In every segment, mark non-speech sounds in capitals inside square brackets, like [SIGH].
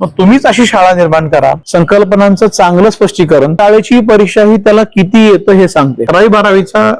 मग तुम्हीच अशी शाळा निर्माण करा. संकल्पनांचं चांगलं स्पष्टीकरण. शाळेची परीक्षा ही त्याला किती येतं हे सांगते. अकरावी बारावीचा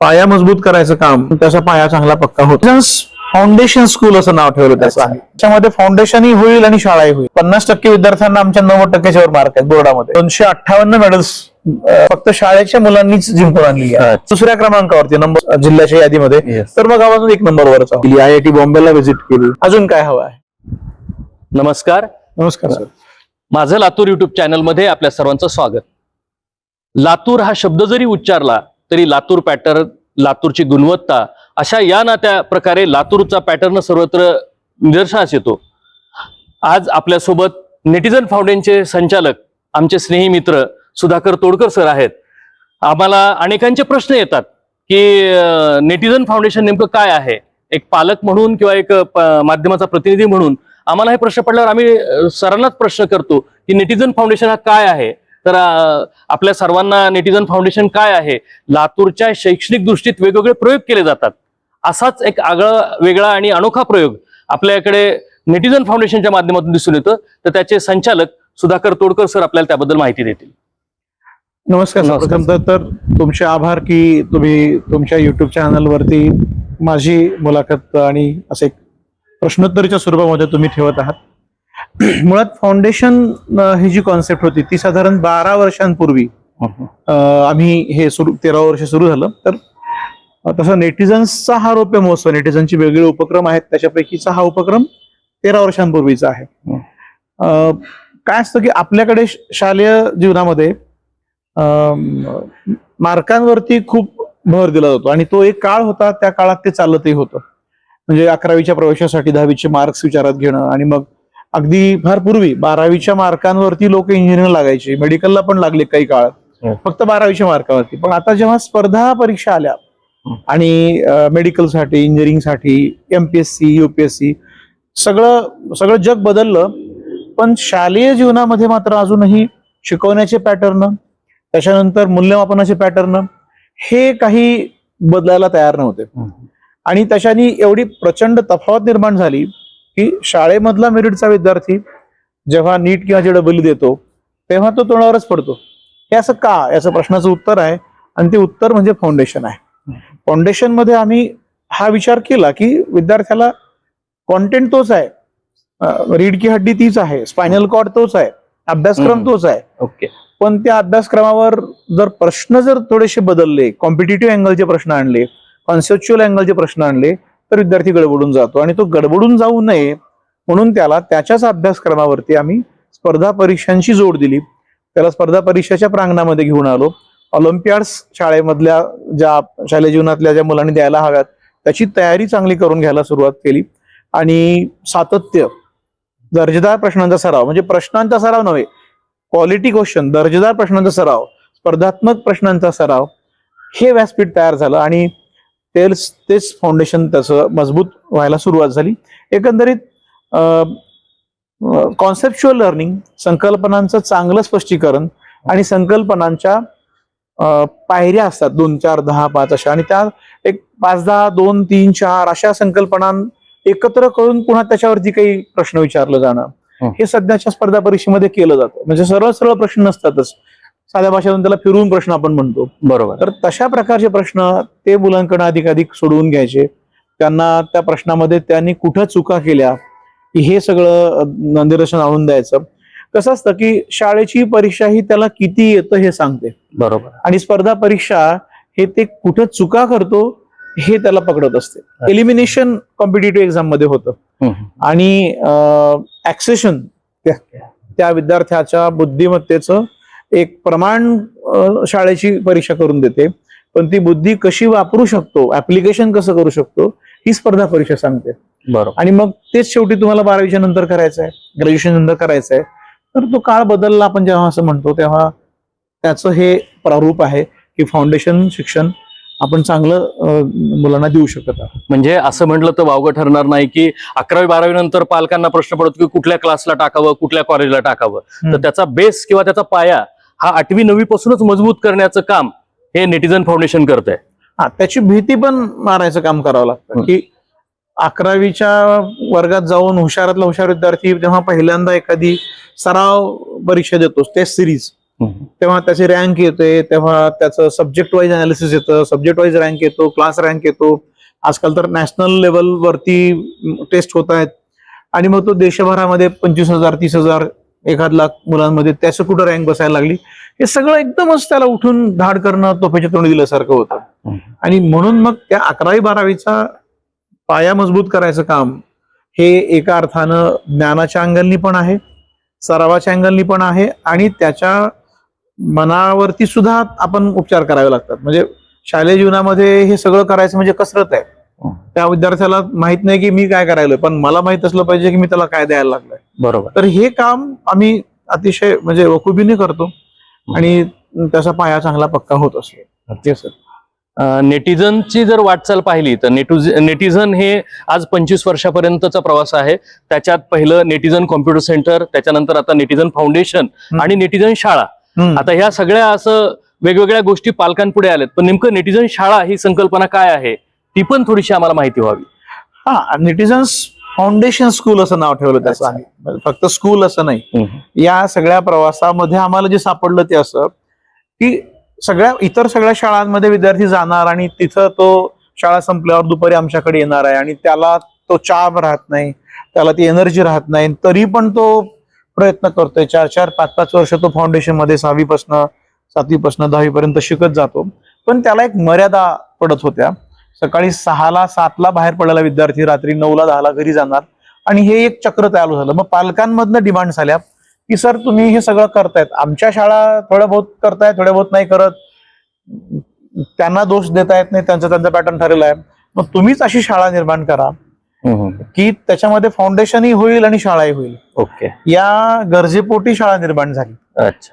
पाया मजबूत करायचं काम त्याचा पाया चांगला पक्का होतो. फाउंडेशन स्कूल असं नाव ठेवलं त्याचं आहे. त्याच्यामध्ये फाउंडेशनही होईल आणि शाळाही होईल. पन्नास टक्के विद्यार्थ्यांना आमच्या नव्वद टक्क्याच्या वर मार्क आहेत बोर्डामध्ये. दोनशे अठ्ठावन्न मेडल्स फक्त शाळेच्या मुलांनीच जिंकून आणली आहे. दुसऱ्या क्रमांकावरती नंबर जिल्ह्याच्या यादीमध्ये. तर मग आवाज एक नंबरवरच केली आय आय टी बॉम्बेला व्हिजिट केली. अजून काय हवं आहे? नमस्कार. नमस्कार सर माझं लातूर युट्यूब चॅनलमध्ये आपल्या सर्वांचं स्वागत. लातूर हा शब्द जरी उच्चारला तरी लातूर पॅटर्न लातूरची गुणवत्ता अशा या ना त्या प्रकारे लातूरचा पॅटर्न सर्वत्र निदर्शनास येतो. आज आपल्यासोबत नेटिझन फाउंडेशनचे संचालक आमचे स्नेही मित्र सुधाकर तोडकर सर आहेत. आम्हाला अनेकांचे प्रश्न येतात की नेटिझन फाउंडेशन नेमकं काय आहे? एक पालक म्हणून किंवा एक प- माध्यमाचा प्रतिनिधी म्हणून आम्हाला हे प्रश्न पडल्यावर आम्ही सरांनाच प्रश्न करतो की नेटिझन फाउंडेशन हा काय आहे? तर आपल्या सर्वांना नेटिझन फाउंडेशन काय आहे? लातूरच्या शैक्षणिक दृष्टीत वेगवेगळे प्रयोग केले जातात. असाच एक आगळा वेगळा आणि अनोखा प्रयोग आपल्याकडे नेटिझन फाउंडेशनच्या माध्यमातून दिसून येतं. तर त्याचे संचालक सुधाकर तोडकर सर आपल्याला त्याबद्दल माहिती देतील. नमस्कार सर. नमस्कार, प्रथम तर तुमचे आभार की तुम्ही तुमच्या युट्यूब चॅनलवरती माझी मुलाखत आणि असे प्रश्नोत्तरीच्या स्वरूपामध्ये तुम्ही ठेवत आहात. [CLEARS THROAT] मुळात फाउंडेशन ही जी कॉन्सेप्ट होती ती साधारण बारा वर्षांपूर्वी आम्ही हे सुरू तेरा वर्ष सुरू झालं. तर तसं नेटिझन्सचा हा रौप्य महोत्सव नेटिझनचे वेगळे उपक्रम आहेत त्याच्यापैकीचा हा उपक्रम तेरा वर्षांपूर्वीचा आहे. काय असतं की आपल्याकडे शालेय जीवनामध्ये मार्कांवरती खूप भर दिला जातो. आणि तो एक काळ होता त्या काळात ते चालतही होतं. म्हणजे अकरावीच्या प्रवेशासाठी दहावीचे मार्क्स विचारात घेणं आणि मग अगदी फार पूर्वी बारावीच्या मार्कांवरती लोक इंजिनिअर लागायचे. मेडिकलला पण लागले काही काळ. हो. फक्त बारावीच्या मार्कावरती. पण आता जेव्हा स्पर्धा परीक्षा आल्या. आणि मेडिकलसाठी इंजिनिअरिंगसाठी एमपीएससी युपीएससी सगळं सगळं जग बदललं. पण शालेय जीवनामध्ये मात्र अजूनही शिकवण्याचे पॅटर्न त्याच्यानंतर मूल्यमापनाचे पॅटर्न हे काही बदलायला तयार नव्हते. आणि त्याच्यानी एवढी प्रचंड तफावत निर्माण झाली की शाळेमधला मेरिटचा विद्यार्थी जेव्हा नीट किंवा जेडब्ल्यू देतो तेव्हा तो तोंडावरच पडतो. हे असं का? याचं प्रश्नाचं उत्तर आहे आणि ते उत्तर म्हणजे फाउंडेशन आहे. फाउंडेशनमध्ये आम्ही हा विचार केला की विद्यार्थ्याला कॉन्टेंट तोच आहे. रीड की हड्डी तीच आहे. स्पायनल कॉर्ड तोच आहे. अभ्यासक्रम. तोच आहे. ओके. पण त्या अभ्यासक्रमावर जर प्रश्न जर थोडेसे बदलले कॉम्पिटेटिव्ह अँगलचे प्रश्न आणले कॉन्सेप्च्युअल अँगलचे प्रश्न आणले तर विद्यार्थी गडबडून जातो आणि तो गडबडून जाऊ नये म्हणून त्याला त्याच्याच अभ्यासक्रमावरती आम्ही स्पर्धा परीक्षांची जोड दिली. त्याला स्पर्धा परीक्षेच्या प्रांगणामध्ये घेऊन आलो. ऑलिम्पियाड्स शाळेमधल्या ज्या शालेय जीवनातल्या ज्या मुलांनी द्यायला हव्यात त्याची तयारी चांगली करून घ्यायला सुरुवात केली. आणि सातत्य दर्जेदार प्रश्नांचा सराव म्हणजे प्रश्नांचा सराव नव्हे क्वालिटी क्वेश्चन दर्जेदार प्रश्नांचा सराव स्पर्धात्मक प्रश्नांचा सराव हे व्यासपीठ तयार झालं आणि तेच तेच फाउंडेशन त्याचं मजबूत व्हायला सुरुवात झाली. एकंदरीत कॉन्सेप्च्युअल लर्निंग संकल्पनांचं चांगलं स्पष्टीकरण आणि संकल्पनांच्या पायऱ्या असतात दोन चार दहा पाच अशा आणि त्या एक पाच दहा दोन तीन चार अशा संकल्पना एकत्र करून पुन्हा त्याच्यावरती काही प्रश्न विचारलं जाणं. हं. हे सध्याच्या स्पर्धा परीक्षेमध्ये केलं जातं. म्हणजे सरळ सरळ प्रश्न नसतातच. साध्या भाषेतून त्याला फिरवून प्रश्न आपण म्हणतो. बरोबर. तर तशा प्रकारचे प्रश्न ते मुलांकडे अधिकाधिक सोडवून घ्यायचे. त्यांना त्या प्रश्नामध्ये त्यांनी कुठं चुका केल्या हे सगळं निदर्शन आणून द्यायचं. कसं असतं की शाळेची परीक्षा ही त्याला किती येतं हे सांगते. बरोबर. आणि स्पर्धा परीक्षा हे ते कुठं चुका करतो हे त्याला पकडत असते. एलिमिनेशन कॉम्पिटेटिव्ह एक्झाममध्ये होतं. आणि ऍक्सेशन त्या विद्यार्थ्याच्या बुद्धिमत्तेचं एक प्रमाण शाळेची परीक्षा करून देते. पण ती बुद्धी कशी वापरू शकतो ऍप्लिकेशन कसं करू शकतो ही स्पर्धा परीक्षा सांगते. बरोबर. आणि मग तेच शेवटी तुम्हाला बारावीच्या नंतर करायचं आहे ग्रॅज्युएशन नंतर करायचं आहे. तर तो काळ बदलला आपण जेव्हा असं म्हणतो तेव्हा त्याचं हे प्रारूप आहे की फाउंडेशन शिक्षण आपण चांगलं मुलांना देऊ शकत आहोत म्हणजे असं म्हटलं तर वावगं ठरणार नाही की अकरावी बारावी नंतर पालकांना प्रश्न पडतो की कुठल्या क्लासला टाकावं कुठल्या कॉलेजला टाकावं तर. त्याचा बेस किंवा त्याचा पाया हा आठवी नववी पासूनच मजबूत करण्याचं काम हे नेटिझन फाउंडेशन करत आहे हा त्याची भीती पण मारायचं काम करावं लागतं. की अकरावीच्या वर्गात जाऊन हुशारातला हुशार विद्यार्थी जेव्हा पहिल्यांदा एखादी सराव परीक्षा देतो टेस्ट सिरीज तेव्हा त्याची रँक येते तेव्हा त्याचं सब्जेक्ट वाईज अनालिसिस येतं सब्जेक्ट वाईज रँक येतो क्लास रँक येतो. आजकाल तर नॅशनल लेवलवरती टेस्ट होत आहेत. आणि मग तो देशभरामध्ये पंचवीस हजार तीस हजार एखाद लाख मुलांमध्ये त्याचं कुठं रँक बसायला लागली? हे सगळं एकदमच त्याला उठून धाड करणं तोफेच्या तोंडी दिल्यासारखं होतं. आणि म्हणून मग त्या अकरावी बारावीचा पाया मजबूत करायचं काम हे एका अर्थानं ज्ञानाच्या अँगलनी पण आहे सरावाच्या अँगलनी पण आहे आणि त्याच्या मनावरती सुद्धा आपण उपचार करावे लागतात. म्हणजे शालेय जीवनामध्ये हे सगळं करायचं म्हणजे कसरत आहे. त्या विद्यार्थ्याला माहीत नाही की मी काय करायलोय पण मला माहीत असलं पाहिजे की मी त्याला काय द्यायला लागलोय. बरोबर. तर हे काम आम्ही अतिशय म्हणजे वकुबीने करतो आणि त्याचा पाया चांगला पक्का होत असतो. ते सर नेटिझनची जर वाटचाल पाहिली तर नेटिझन हे आज पंचवीस वर्षापर्यंतचा प्रवास आहे. त्याच्यात पहिलं नेटिझन कॉम्प्युटर सेंटर त्याच्यानंतर आता नेटिझन फाउंडेशन. आणि नेटिझन शाळा. आता ह्या सगळ्या असं वेगवेगळ्या गोष्टी पालकांपुढे आल्यात. पण नेमकं नेटिझन शाळा ही संकल्पना काय आहे? ती पण थोडीशी आम्हाला माहिती व्हावी. हा नेटिझन्स फाउंडेशन स्कूल असं नाव ठेवलं त्याचं. आम्ही. म्हणजे फक्त स्कूल असं नाही. या सगळ्या प्रवासामध्ये आम्हाला जे सापडलं ते असं की सगळ्या इतर सगळ्या शाळांमध्ये विद्यार्थी जाणार आणि तिथं तो शाळा संपल्यावर दुपारी आमच्याकडे येणार आहे आणि त्याला तो चाप राहत नाही त्याला ती एनर्जी राहत नाही तरी पण तो प्रयत्न करतोय. चार चार पाच पाच वर्ष तो फाउंडेशनमध्ये सहावीपासनं सातवीपासनं दहावीपर्यंत शिकत जातो. पण त्याला एक मर्यादा पडत होत्या. सकाळी सहाला सातला बाहेर पडलेला विद्यार्थी रात्री नऊला दहाला घरी जाणार. आणि हे एक चक्र तयार झालं. मग पालकांमधनं डिमांड झाल्या की सर तुम्ही हे सगळं करतायत. आमच्या शाळा थोड्या बहुत करतायत थोड्या बहुत नाही करत. त्यांना दोष देता येत नाही. त्यांचा त्यांचा पॅटर्न ठरलेला आहे. मग तुम्हीच अशी शाळा निर्माण करा. की त्याच्यामध्ये फाउंडेशनही होईल आणि शाळाही होईल. ओके. या गरजेपोटी शाळा निर्माण झाली.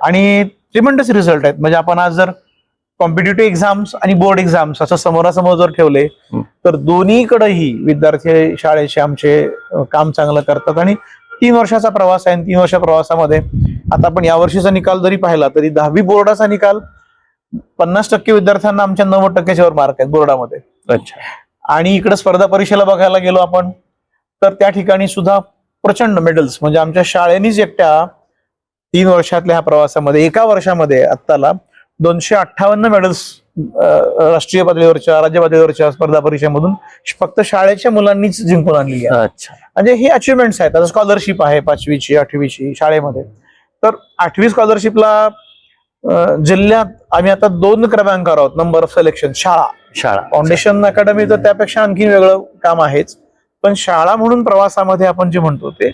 आणि ट्रिमेंडस रिझल्ट आहेत. म्हणजे आपण आज जर कॉम्पिटेटिव्ह एक्झाम्स आणि बोर्ड एक्झाम्स असं समोरासमोर जर ठेवले. तर दोन्हीकडेही विद्यार्थी शाळेचे आमचे काम चांगलं करतात. आणि तीन वर्षाचा प्रवास आहे तीन वर्षा प्रवासामध्ये आता आपण यावर्षीचा निकाल जरी पाहिला तरी दहावी बोर्डाचा निकाल पन्नास टक्के विद्यार्थ्यांना आमच्या नव्वद टक्क्याच्या वर मार्क आहेत बोर्डामध्ये. अच्छा. आणि इकडे स्पर्धा परीक्षेला बघायला गेलो आपण तर त्या ठिकाणी सुद्धा प्रचंड मेडल्स म्हणजे आमच्या शाळेनीच एकट्या तीन वर्षातल्या ह्या प्रवासामध्ये एका वर्षामध्ये आत्ताला दोनशे अठ्ठावन्न मेडल्स राष्ट्रीय पातळीवरच्या राज्य पातळीवरच्या स्पर्धा परीक्षेमधून फक्त शाळेच्या मुलांनीच जिंकून आणलेली आहे. अच्छा. म्हणजे हे अचिव्हमेंट्स आहेत. आता स्कॉलरशिप आहे पाचवीची आठवीची शाळेमध्ये. तर आठवी स्कॉलरशिपला जिल्ह्यात आम्ही आता दोन क्रमांकावर आहोत. नंबर ऑफ सिलेक्शन शाळा. शाळा. फाउंडेशन अकॅडमी तर त्यापेक्षा आणखी वेगळं काम आहेच. पण शाळा म्हणून प्रवासामध्ये आपण जे म्हणतो ते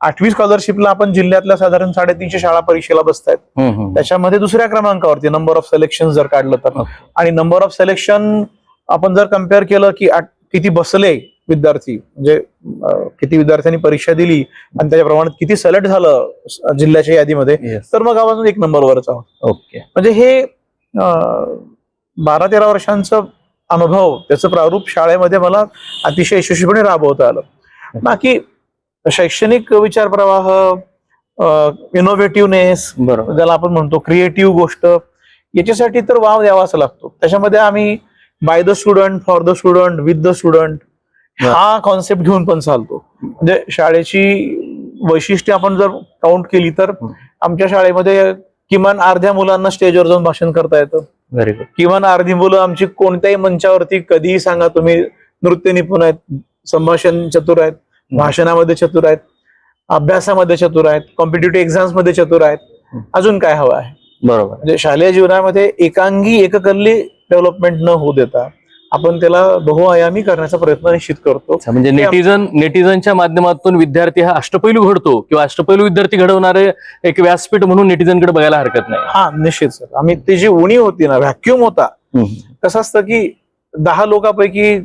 आठवी स्कॉलरशिपला आपण जिल्ह्यातल्या साधारण साडेतीनशे शाळा परीक्षेला बसतायत. त्याच्यामध्ये दुसऱ्या क्रमांकावरती नंबर ऑफ सिलेक्शन जर काढलं तर. आणि नंबर ऑफ सिलेक्शन आपण जर कंपेअर केलं की किती बसले विद्यार्थी म्हणजे किती विद्यार्थ्यांनी परीक्षा दिली आणि त्याच्या प्रमाणात किती सिलेक्ट झालं जिल्ह्याच्या यादीमध्ये. तर मग आपण एक नंबरवरच आहोत ओके म्हणजे हे बारा तेरा वर्षांचं अनुभव त्याचं प्रारूप शाळेमध्ये मला अतिशय यशस्वीपणे राबवता आलं. बाकी शैक्षणिक विचार प्रवाह इनोव्हेटिव्हनेस ज्याला आपण म्हणतो क्रिएटिव्ह गोष्ट याच्यासाठी तर वाव द्यावाच लागतो. त्याच्यामध्ये आम्ही by the student for the student with the student हा कॉन्सेप्ट घेऊन पण चालतो. म्हणजे शाळेची वैशिष्ट्य आपण जर काउंट केली तर. आमच्या शाळेमध्ये किमान अर्ध्या मुलांना स्टेजवर जाऊन भाषण करता येतं. व्हेरी गुड किमान अर्धी मुलं आमची कोणत्याही मंचावरती कधीही सांगा तुम्ही नृत्य निपुण आहेत संभाषण चतुर आहेत भाषणामध्ये चतुर आहेत अभ्यासामध्ये चतुर आहेत कॉम्पिटेटिव्ह एक्झाम्समध्ये चतुर आहेत. अजून काय हवं आहे? बरोबर. म्हणजे शालेय जीवनामध्ये एकांगी एककल्ली डेव्हलपमेंट न होऊ देता आपण त्याला बहुआयामी करण्याचा प्रयत्न निश्चित करतो. म्हणजे नेटिझन नेटिझनच्या माध्यमातून विद्यार्थी हा अष्टपैलू घडतो किंवा अष्टपैलू विद्यार्थी घडवणारे एक व्यासपीठ म्हणून नेटिझनकडे बघायला हरकत नाही. हा निश्चित सर. आम्ही ती जी उणीव होती ना व्हॅक्युम होता कसं असतं की दहा लोकांपैकी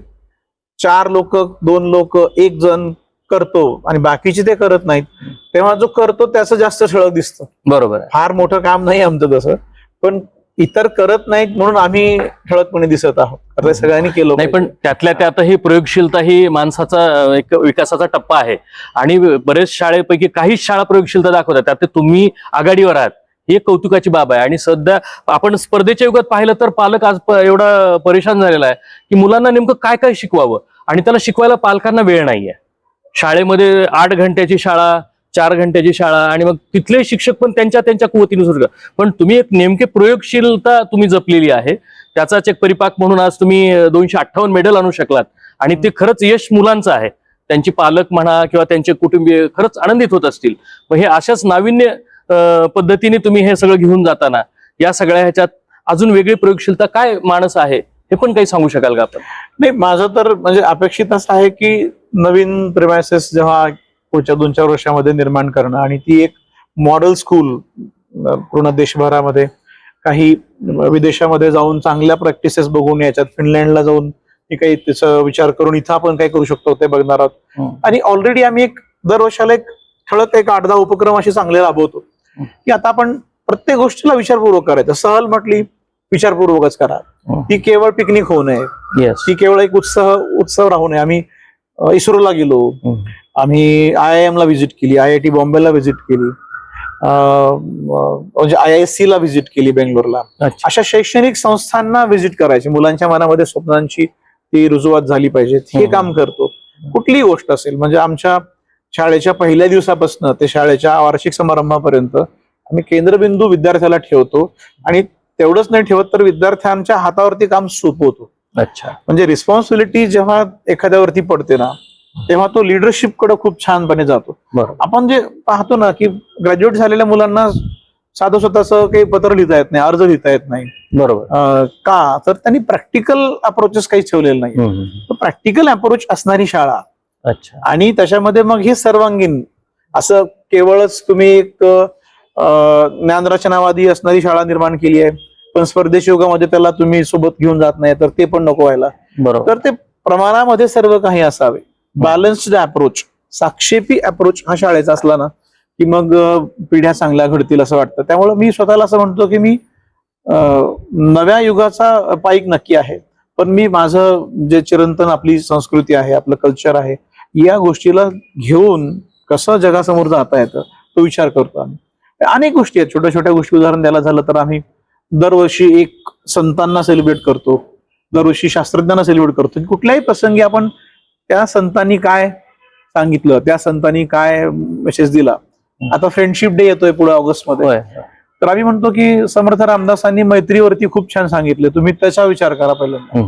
चार लोक दोन लोक एक जण करतो आणि बाकीचे ते करत नाहीत. तेव्हा जो करतो त्याचं जास्त ठळक दिसतं. बरोबर फार मोठं काम नाही आमचं तसं. पण इतर करत नाहीत म्हणून आम्ही ठळकपणे दिसत आहोत. ते सगळ्यांनी केलं नाही. पण त्यातल्या त्यात ही प्रयोगशीलता ही माणसाचा एक विकासाचा टप्पा आहे. आणि बरेच शाळेपैकी काही शाळा प्रयोगशीलता दाखवतात. त्यात तुम्ही आघाडीवर आहात. ही एक कौतुकाची बाब आहे. आणि सध्या आपण स्पर्धेच्या युगात पाहिलं तर पालक आज एवढा परेशान झालेला आहे की मुलांना नेमकं काय काय शिकवावं? आणि त्याला शिकवायला पालकांना वेळ नाहीये. शाळेमध्ये आठ घंट्याची शाळा चार घंट्याची शाळा आणि मग तिथले शिक्षक पण त्यांच्या त्यांच्या कुवतीनुसार पण तुम्ही एक नेमके प्रयोगशीलता तुम्ही जपलेली आहे. त्याचाच एक परिपाक म्हणून आज तुम्ही दोनशे अठ्ठावन्न मेडल आणू शकलात. आणि ते खरंच यश मुलांचं आहे. त्यांची पालक म्हणा किंवा त्यांचे कुटुंबीय खरंच आनंदित होत असतील. मग हे अशाच नाविन्य पद्धतीने तुम्ही हे सगळं घेऊन जाताना या सगळ्या ह्याच्यात अजून वेगळी प्रयोगशीलता काय माणस आहे हे पण काही सांगू शकाल का आपण? नाही माझं तर म्हणजे अपेक्षित असं आहे की नवीन प्रिमायसेस जेव्हा पुढच्या दोन चार वर्षामध्ये निर्माण करणं. आणि ती एक मॉडेल स्कूल पूर्ण देशभरामध्ये काही विदेशामध्ये जाऊन चांगल्या प्रॅक्टिसेस बघून याच्यात फिनलँडला जाऊन काही त्याचा विचार करून इथं आपण काय करू शकतो ते बघणार आहोत. हं. आणि ऑलरेडी आम्ही एक दरवर्षाला एक ठळक एक आठ दहा उपक्रम असे चांगले राबवतो. हं. की आता आपण प्रत्येक गोष्टीला विचारपूर्वक करायचं. सहल म्हटली विचारपूर्वकच करा. हं. ती केवळ पिकनिक होऊ नये. येस ती केवळ एक उत्साह उत्सव राहू नये. आम्ही इस्रोला गेलो. आम्ही आय आय एम ला व्हिजिट केली आय आय टी बॉम्बेला व्हिजिट केली. म्हणजे आय आय सी ला व्हिजिट केली बेंगलोरला. अशा शैक्षणिक संस्थांना व्हिजिट करायची. मुलांच्या मनामध्ये स्वप्नांची ती रुजवात झाली पाहिजे. हे. काम करतो. कुठलीही गोष्ट असेल म्हणजे आमच्या शाळेच्या पहिल्या दिवसापासून ते शाळेच्या वार्षिक समारंभापर्यंत आम्ही केंद्रबिंदू विद्यार्थ्याला ठेवतो. आणि तेवढंच नाही ठेवत तर विद्यार्थ्यांच्या हातावरती काम सोपवतो. अच्छा. म्हणजे रिस्पॉन्सिबिलिटी जेव्हा एखाद्यावरती पडते ना तेव्हा तो लिडरशिपकडे खूप छानपणे जातो. आपण जे पाहतो ना की ग्रॅज्युएट झालेल्या मुलांना साधं स्वतःच काही पत्र लिहिता येत नाही अर्ज लिहिता येत नाही. बरोबर. का? तर त्यांनी प्रॅक्टिकल अप्रोचेस काही ठेवलेले नाही. प्रॅक्टिकल अप्रोच असणारी शाळा. अच्छा. आणि त्याच्यामध्ये मग हे सर्वांगीण असं केवळच तुम्ही एक ज्ञानरचनावादी असणारी शाळा निर्माण केली आहे. पण स्पर्धेच्या युगामध्ये त्याला तुम्ही सोबत घेऊन जात नाही तर ते पण नको व्हायला. बरोबर. तर ते प्रमाणामध्ये सर्व काही असावे. बॅलन्स्ड अप्रोच साक्षेपी अप्रोच हा शाळेचा असला ना की मग पिढ्या चांगल्या घडतील असं वाटतं. त्यामुळे मी स्वतःला असं म्हणतो की मी नव्या युगाचा पाईक नक्की आहे. पण मी माझं जे चिरंतन आपली संस्कृती आहे आपलं कल्चर आहे या गोष्टीला घेऊन कसं जगासमोर जाता येतं तो विचार करतो आम्ही. अनेक गोष्टी आहेत. छोट्या छोट्या गोष्टी उदाहरण द्यायला झालं तर आम्ही दरवर्षी एक संतांना सेलिब्रेट करतो. दरवर्षी शास्त्रज्ञांना सेलिब्रेट करतो. कुठल्याही प्रसंगी आपण त्या संतांनी काय सांगितलं? त्या संतांनी काय मेसेज दिला? आता फ्रेंडशिप डे येतोय पुढे ऑगस्टमध्ये तर आम्ही म्हणतो की समर्थ रामदासांनी मैत्रीवरती खूप छान सांगितले. तुम्ही त्याचा विचार करा पहिल्यांदा.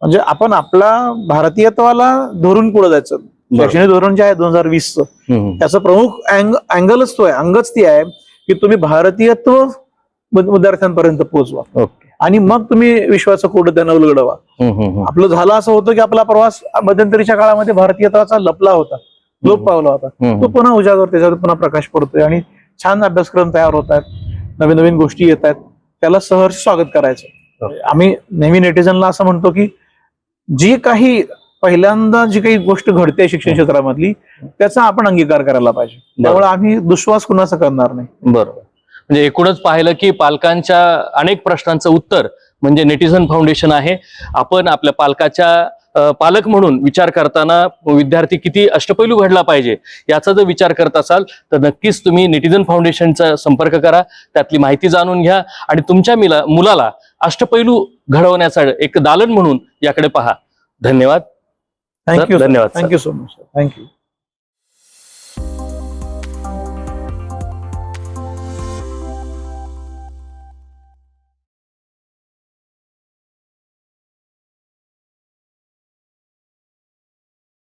म्हणजे आपण आपला भारतीयत्वाला धरून पुढे जायचं. शैक्षणिक धोरण जे आहे दोन हजार हम्म. त्याचं प्रमुख अँग अँगलच तो आहे. अंगच ती आहे की तुम्ही भारतीयत्व विद- विद्यार्थ्यांपर्यंत पोहोचवा. ओके. आणि मग तुम्ही विश्वाचं कोड त्यांना उलगडवा. आपलं झालं असं होतं की आपला प्रवास मध्यंतरीच्या काळामध्ये भारतीयत्वाचा लपला होता. लोप पावला होता. तो पुन्हा उजागर त्याच्यावर पुन्हा प्रकाश पडतोय आणि छान अभ्यासक्रम तयार होत आहेत. नवीन नवीन गोष्टी येत आहेत. त्याला सहर्ष स्वागत करायचं. आम्ही नेहमी नेटिझनला असं म्हणतो की जी काही पहिल्यांदा जी काही गोष्ट घडते शिक्षण क्षेत्रामधली त्याचा आपण अंगीकार करायला पाहिजे. त्यामुळे आम्ही दुश्वास कुणाचा करणार नाही. बरोबर. म्हणजे एकूणच पाहिलं की पालकांच्या अनेक प्रश्नांचं उत्तर म्हणजे नेटिझन फाउंडेशन आहे. आपण आपल्या पालकाच्या पालक म्हणून विचार करताना विद्यार्थी किती अष्टपैलू घडला पाहिजे याचा जर विचार करत असाल तर नक्कीच तुम्ही नेटिझन फाउंडेशनचा संपर्क करा त्यातली माहिती जाणून घ्या आणि तुमच्या मिला मुलाला अष्टपैलू घडवण्याचा एक दालन म्हणून याकडे पहा. धन्यवाद. थँक्यू धन्यवाद. Thank you so much thank you